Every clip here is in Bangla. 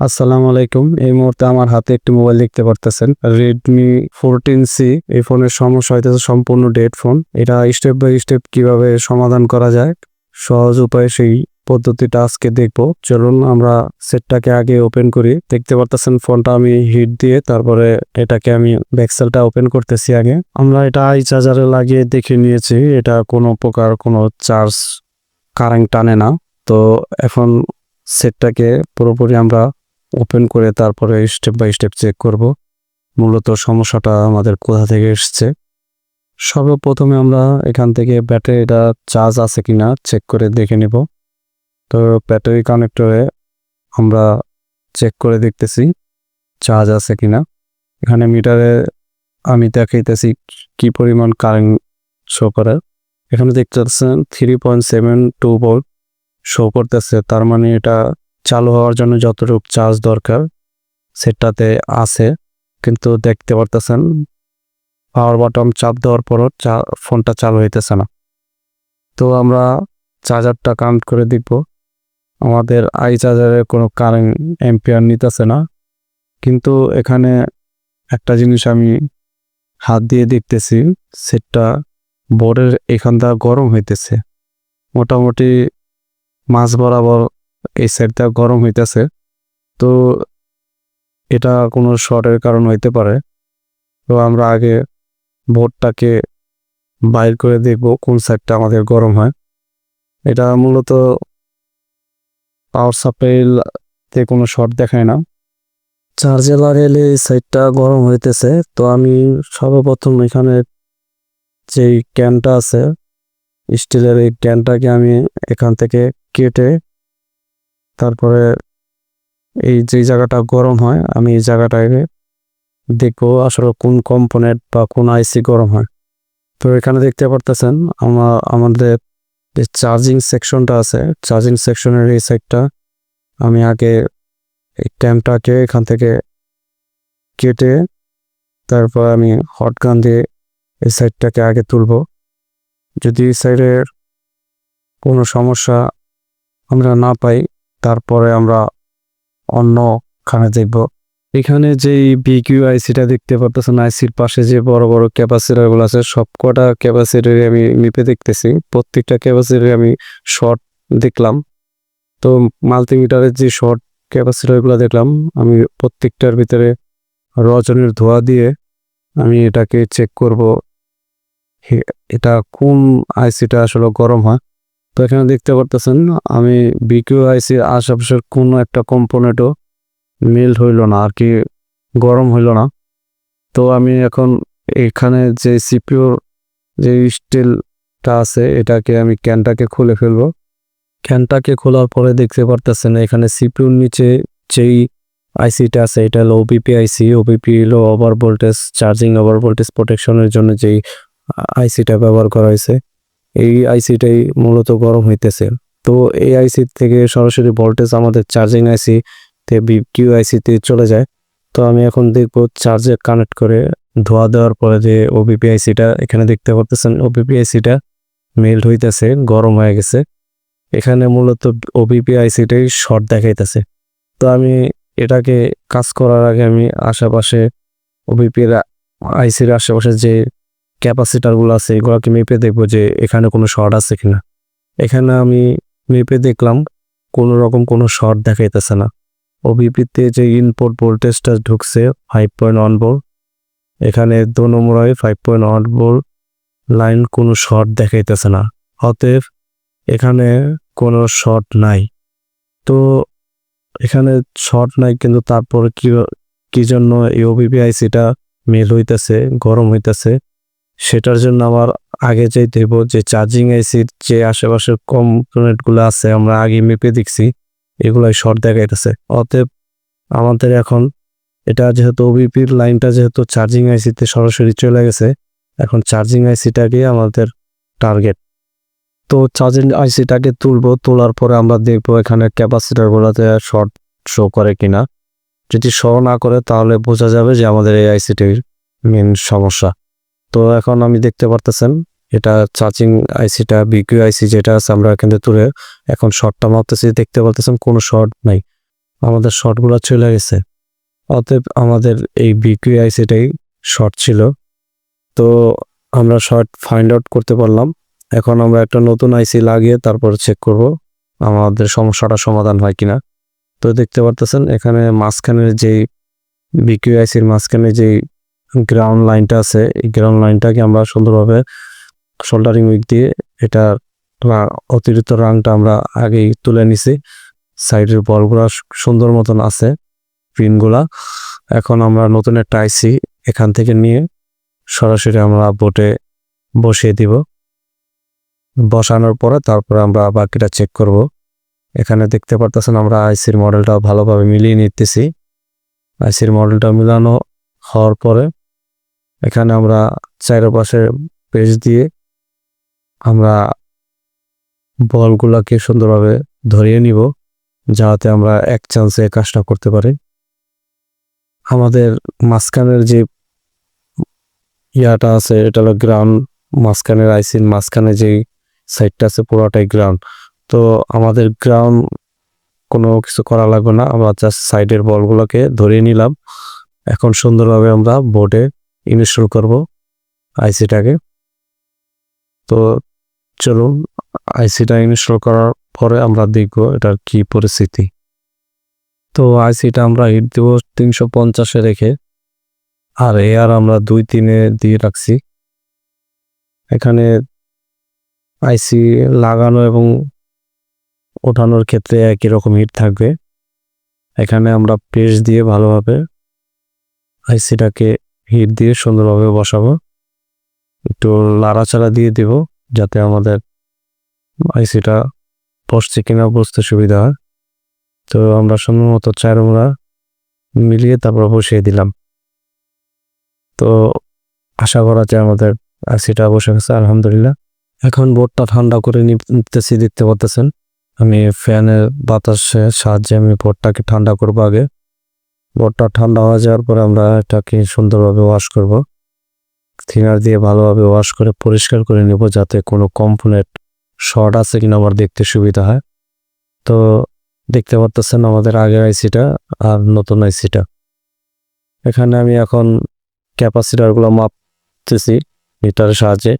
আসসালামু আলাইকুম। এই মুহূর্তে আমার হাতে একটি মোবাইল দেখতে পারতেছেন। রেডমি ফোরটিন সি এই ফোনের সমস্যা হইতেছে সম্পূর্ণ ডেড ফোন এটা স্টেপ বাই স্টেপ কীভাবে সমাধান করা যায়? সহজ উপায়ে সেই পদ্ধতিটা আজকে দেখব। চলুন আমরা সেটটাকে আগে ওপেন করি। দেখতে পারতেছেন ফোনটা আমি হিট দিয়ে তারপরে এটাকে আমি ব্যাকসেলটা ওপেন করতেছি আগে। আমরা এটা আই চার্জারে লাগিয়ে দেখে নিয়েছি। এটা কোনো প্রকার কোনো চার্জ কারেন্ট টানে না। তো এখন সেটটাকে পুরোপুরি আমরা ওপেন করে তারপরে স্টেপ বাই স্টেপ চেক করব। মূলত সমস্যাটা আমাদের কোথা থেকে এসছে? সর্বপ্রথমে আমরা এখান থেকে ব্যাটারিটা চার্জ আছে কিনা চেক করে দেখে নেব। তো ব্যাটারি কানেক্টরে আমরা চেক করে দেখতেছি চার্জ আছে কিনা। এখানে মিটারে আমি দেখাইতেছি কি পরিমাণ কারেন্ট শো করে। এখানে দেখতে পাচ্ছেন three point seven two volt show করতেছে। তার মানে এটা চালু হওয়ার জন্য যতটুকু চার্জ দরকার সেটাতে আছে। কিন্তু দেখতে পারতেছেন পাওয়ার বাটন চাপ দেওয়ার পরও চা ফোনটা চালু হইতেছে না। তো আমরা চার্জারটা কানেক্ট করে দেখব। আমাদের আই চার্জারে কোনো কারেন্ট এম্পিয়ার নিতেছে না। কিন্তু এখানে একটা জিনিস আমি হাত দিয়ে দেখতেছি, সেটটা বোর্ডের এখানটা গরম হইতেছে। মোটামুটি মাছ বরাবর এই সাইডটা গরম হইতেছে। তো এটা কোনো শর্টের কারণ হইতে পারে। তো আমরা আগে বোর্ডটাকে বাইর করে দেখব কোন সাইডটা আমাদের গরম হয়। এটা মূলত পাওয়ার সাপ্লাইতে কোনো শর্ট দেখায় না। চার্জে লাগাইলে এই সাইডটা গরম হইতেছে। তো আমি সর্বপ্রথম এখানে যেই ক্যানটা আছে, স্টিলের এই ক্যানটাকে আমি এখান থেকে কেটে তারপরে এই যে জায়গাটা গরম হয়, আমি এই জায়গাটাকে দেখব আসলে কোন কম্পোনেন্ট বা কোন আইসি গরম হয়। তো এখানে দেখতে পারতেছেন আমার আমাদের যে চার্জিং সেকশনটা আছে চার্জিং সেকশনের এই সাইডটা আমি আগে এই ট্যাম্পটাকে এখান থেকে কেটে তারপর আমি হট গান দিয়ে এই সাইডটাকে আগে তুলবো। যদি এই সাইডের কোনো সমস্যা আমরা না পাই তারপরে আমরা অন্য খানে দেখব। এখানে যেই বিকিউ আইসিটা দেখতে পারতেছেন আইসির পাশে যে বড় বড় ক্যাপাসিটারগুলো আছে সব কটা ক্যাপাসিটার আমি মেপে দেখতেছি। প্রত্যেকটা ক্যাপাসিটার আমি শর্ট দেখলাম। তো মাল্টিমিটারের যে শর্ট ক্যাপাসিটারগুলো দেখলাম, আমি প্রত্যেকটার ভিতরে রজনের ধোয়া দিয়ে আমি এটাকে চেক করব। এটা কোন আইসিটা আসলে গরম হয়? তো এখানে দেখতে পারতেছেন, আমি বিকিউ আইসির আশেপাশের কোনো একটা কম্পোনেন্টও মেল্ট হইল না, আর কি গরম হইল না। তো আমি এখন এখানে যে সিপিউর যে স্টিলটা আছে, এটাকে আমি ক্যানটাকে খুলে ফেলব। ক্যানটাকে খোলার পরে দেখতে পারতেছেন, এখানে সিপিউর নিচে যেই আইসিটা আছে, এটা হলো ওবিপি আইসি ওবিপি হলো over voltage charging over voltage প্রোটেকশনের জন্য যেই আইসিটা ব্যবহার করা হয়েছে। এই আইসিটাই মূলত গরম হইতেছে। তো এই আইসি থেকে সরাসরি ভোল্টেজ আমাদের চার্জিং আইসি তে কিউ আইসিতে চলে যায়। তো আমি এখন দেখব চার্জে কানেক্ট করে ধোয়া দেওয়ার পরে যে ওবিপি আইসিটা এখানে দেখতে পারতেছেন ওবিপি আইসিটা মেল্ট হইতেছে, গরম হয়ে গেছে। এখানে মূলত ওবিপি আইসিটাই শর্ট দেখাইতেছে। তো আমি এটাকে কাজ করার আগে আমি আশেপাশে ওবিপির আইসির আশেপাশে যে ক্যাপাসিটারগুলো আছে, এগুলোকে মেপে দেখব যে এখানে কোনো শর্ট আছে কিনা। এখানে আমি মেপে দেখলাম, কোনো রকম কোনো শর্ট দেখাইতেছে না। ওবিপিতে যে ইনপুট ভোল্টেজটা ঢুকছে ফাইভ পয়েন্ট ওয়ান ভোল্ট এখানে দু নম্বরে five point one volt line কোনো শর্ট দেখাইতেছে না। অতএব এখানে কোনো শর্ট নাই। তো এখানে শর্ট নাই, কিন্তু তারপর কি কি জন্য এই ওবিপি আইসিটা মেল হইতেছে, গরম হইতেছে? সেটার জন্য আমার আগে যেই দেব, যে চার্জিং আইসির যে আশেপাশের কম্পোনেন্টগুলো আছে, আমরা আগে মেপে দেখছি, এগুলাই শর্ট দেখাইতেছে। অতএব আমাদের এখন এটা যেহেতু ওবিপির লাইনটা যেহেতু চার্জিং আইসিতে সরাসরি চলে গেছে, এখন চার্জিং আইসিটাকে আমাদের টার্গেট তো চার্জিং আইসিটাকে তুলবো, তোলার পরে আমরা দেখব এখানে ক্যাপাসিটারগুলোতে শর্ট শো করে কিনা। যদি শো না করে, তাহলে বোঝা যাবে যে আমাদের এই আইসিটির মেন সমস্যা। তো এখন আমি দেখতে পারতেছেন, এটা চার্জিং আইসিটা, বিকিউ আইসি যেটা আছে, আমরা কিন্তু তুলে এখন শর্টটা মারতেছি, দেখতে পারতেছেন কোনো শর্ট নাই। আমাদের শর্টগুলো চলে গেছে। অতএব আমাদের এই বিক্রি আইসিটাই শর্ট ছিল। তো আমরা শর্ট ফাইন্ড আউট করতে পারলাম। এখন আমরা একটা নতুন আইসি লাগিয়ে তারপর চেক করব, আমাদের সমস্যাটা সমাধান হয় কিনা। তো দেখতে পারতেছেন, এখানে মাঝখানের যেই বিক্রি আইসির মাঝখানে যেই গ্রাউন্ড লাইনটা আছে, এই গ্রাউন্ড লাইনটাকে আমরা সুন্দরভাবে সোল্ডারিং উইক দিয়ে এটা অতিরিক্ত রাংটা আমরা আগেই তুলে নিছি। সাইডের বলগুলা সুন্দর মতন আছে পিনগুলা এখন আমরা নতুন একটা আইসি এখান থেকে নিয়ে সরাসরি আমরা বোটে বসিয়ে দিব। বসানোর পরে তারপরে আমরা বাকিটা চেক করব। এখানে দেখতে পারতেছেন আমরা আইসির মডেলটা ভালোভাবে মিলিয়ে নিতেছি। আইসির মডেলটা মিলানো হওয়ার পরে এখানে আমরা চারপাশে পেজ দিয়ে আমরা বলগুলাকে সুন্দরভাবে ধরিয়ে নিব, যাতে আমরা এক চান্সে কাজটা করতে পারি। আমাদের মাঝখানের যে ইয়াটা আছে, এটা হলো গ্রাউন্ড মাঝখানের আইসিন মাঝখানে যে সাইডটা আছে, পুরোটাই গ্রাউন্ড তো আমাদের গ্রাউন্ড কোনো কিছু করা লাগবে না, আমরা জাস্ট সাইডের বলগুলোকে ধরিয়ে নিলাম। এখন সুন্দরভাবে আমরা বোর্ডে ইনস্টল করব আইসিটাকে। তো চলুন, আইসিটা ইনস্টল করার পরে আমরা দেখব এটার কি পরিস্থিতি। তো আইসিটা আমরা হিট দেব তিনশো পঞ্চাশে রেখে, আর এয়ার আমরা দুই তিনে দিয়ে রাখছি। এখানে আইসি লাগানো এবং ওঠানোর ক্ষেত্রে একই রকম হিট থাকবে। এখানে আমরা পেজ দিয়ে ভালোভাবে আইসিটাকে হিট দিয়ে সুন্দরভাবে বসাবো। একটু লাড়াচাড়া দিয়ে দিব যাতে আমাদের আইসিটা বসছে কিনা বুঝতে সুবিধা হয়। তো আমরা সুন্দর মতো চারমোড়া মিলিয়ে তারপর বসিয়ে দিলাম। তো আশা করা যায় আমাদের আইসিটা বসে গেছে, আলহামদুলিল্লাহ। এখন বোর্ডটা ঠান্ডা করে নিতেছি, দেখতে পাচ্ছেন আমি ফ্যানের বাতাসের সাহায্যে আমি বোর্ডটাকে ঠান্ডা করব আগে। বোর্ডটা ঠান্ডা হয়ে যাওয়ার পরে আমরা এটাকে সুন্দরভাবে ওয়াশ করব। থিনার দিয়ে ভালোভাবে ওয়াশ করে পরিষ্কার করে নেব যাতে কোনো কম্পোনেন্ট শর্ট আছে কিনা আমার দেখতে সুবিধা হয়। তো দেখতে পাচ্ছেন আমাদের আগের আইসিটা আর নতুন আইসিটা এখানে আমি এখন ক্যাপাসিটারগুলো মাপতেছি মিটারের সাহায্যে।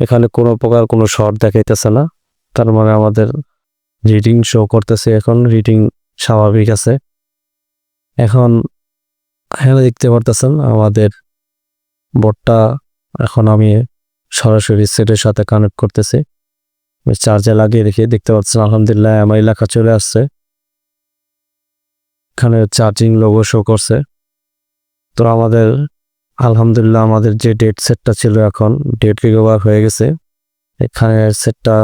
এখানে কোনো প্রকার কোনো শর্ট দেখাইতেছে না। তার মানে আমাদের রিডিং শো করতেছে এখন। রিডিং স্বাভাবিক আছে। এখন এখানে দেখতে পারতেছেন আমাদের বোর্ডটা এখন আমি সরাসরি সেটের সাথে কানেক্ট করতেছি। চার্জে লাগিয়ে রেখে দেখতে পাচ্ছেন আলহামদুলিল্লাহ আমার এলাকা চলে আসছে। এখানে চার্জিং লোগো শো করছে। তো আমাদের, আলহামদুলিল্লাহ আমাদের যে ডেট সেটটা ছিল এখন ডেট রিকভার হয়ে গেছে। এখানে সেটটা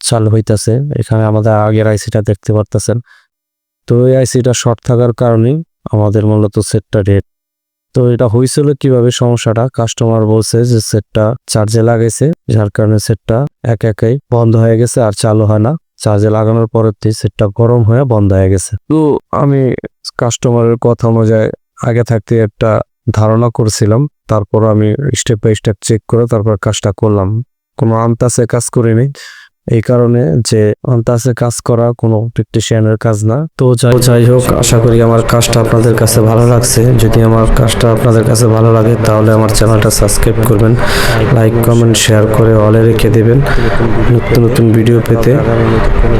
চালু হইতাছে। এখানে আমাদের আগের আইসিটা দেখতে পারতেছেন। তো এই আইসিটা শর্ট থাকার কারণেই আমাদের মূলত সেটটা ডেট তো এটা হয়েছিল কীভাবে সমস্যাটা? কাস্টমার বলছে যে সেটটা চার্জে লাগাইছে, যার কারণে সেটটা এক একাই বন্ধ হয়ে গেছে আর চালু হয় না। চার্জে লাগানোর থেকে সেটটা গরম হয়ে বন্ধ হয়ে গেছে। তো আমি কাস্টমারের কথা অনুযায়ী আগে থাকতে একটা ধারণা করছিলাম, তারপর আমি স্টেপ বাই স্টেপ চেক করে তারপর কাজটা করলাম। কোনো আন্তাসে কাজ করিনি। এই কারণে যে অন্তাসে কাজ করা কোনো টেকনিশিয়ানের কাজ না। তো যাই হোক, আশা করি আমার কাজটা আপনাদের কাছে ভালো লাগছে। যদি আমার কাজটা আপনাদের কাছে ভালো লাগে, তাহলে আমার চ্যানেলটা সাবস্ক্রাইব করবেন, লাইক, কমেন্ট, শেয়ার করে অলে রেখে দেবেন নতুন নতুন ভিডিও পেতে।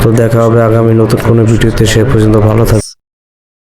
তো দেখা হবে আগামী নতুন কোনো ভিডিওতে, সে পর্যন্ত ভালো থাকবে